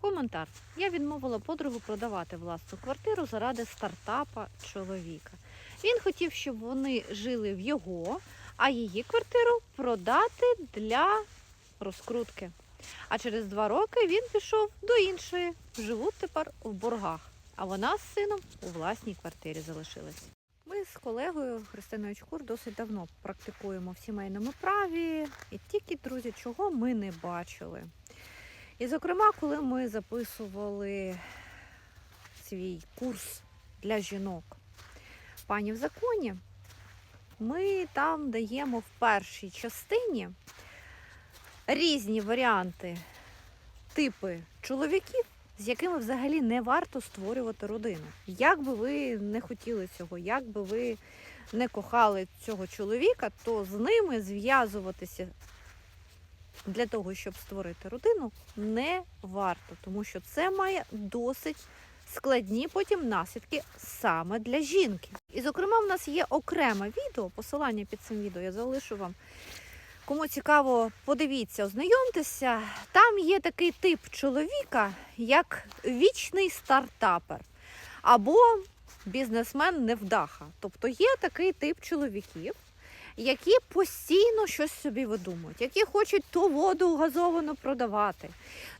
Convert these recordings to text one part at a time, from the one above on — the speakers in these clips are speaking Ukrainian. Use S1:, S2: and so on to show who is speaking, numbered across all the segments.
S1: Коментар. Я відмовила подругу продавати власну квартиру заради стартапа чоловіка. Він хотів, щоб вони жили в його, а її квартиру продати для розкрутки. А через два роки він пішов до іншої. Живуть тепер в боргах. А вона з сином у власній квартирі залишилась. Ми з колегою Христиною Чкур досить давно практикуємо в сімейному праві, і тільки, друзі, чого ми не бачили. І, зокрема, коли ми записували свій курс для жінок пані в законі, ми там даємо в першій частині різні варіанти, типи чоловіків, з якими взагалі не варто створювати родину. Як би ви не хотіли цього, як би ви не кохали цього чоловіка, то з ними зв'язуватися для того, щоб створити родину, не варто, тому що це має досить складні потім наслідки саме для жінки. І, зокрема, в нас є окреме відео, посилання під цим відео я залишу вам. Кому цікаво, подивіться, ознайомтеся. Там є такий тип чоловіка, як вічний стартапер або бізнесмен невдаха. Тобто є такий тип чоловіків, які постійно щось собі видумують, які хочуть то воду газовану продавати,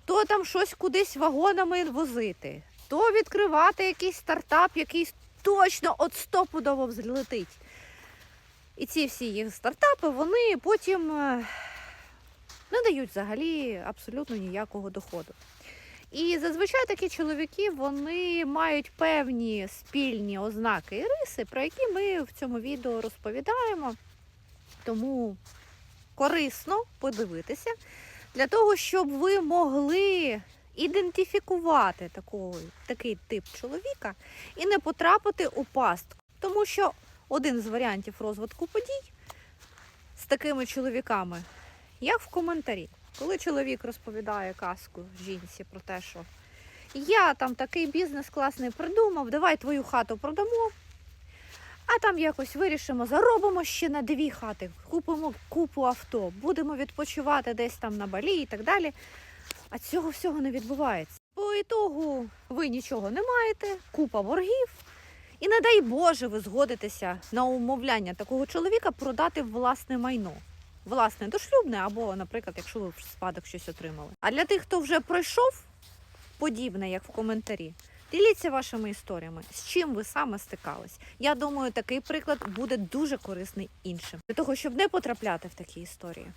S1: то там щось кудись вагонами возити, то відкривати якийсь стартап, який точно от стопудово взлетить. І ці всі їх стартапи, вони потім е, не дають взагалі абсолютно ніякого доходу. І зазвичай такі чоловіки вони мають певні спільні ознаки і риси, про які ми в цьому відео розповідаємо. Тому корисно подивитися для того, щоб ви могли ідентифікувати такого, такий тип чоловіка і не потрапити у пастку. Тому що один з варіантів розвитку подій з такими чоловіками, як в коментарі, коли чоловік розповідає казку жінці про те, що я там такий бізнес класний придумав, давай твою хату продамо. А там якось вирішимо, заробимо ще на дві хати, купимо купу авто, будемо відпочивати десь там на балі і так далі. А цього всього не відбувається. По ітогу ви нічого не маєте, купа боргів. І не дай Боже, ви згодитеся на умовляння такого чоловіка продати власне майно. Власне, дошлюбне, або, наприклад, якщо ви в спадок щось отримали. А для тих, хто вже пройшов подібне, як в коментарі, діліться вашими історіями, з чим ви саме стикались. Я думаю, такий приклад буде дуже корисний іншим для того, щоб не потрапляти в такі історії.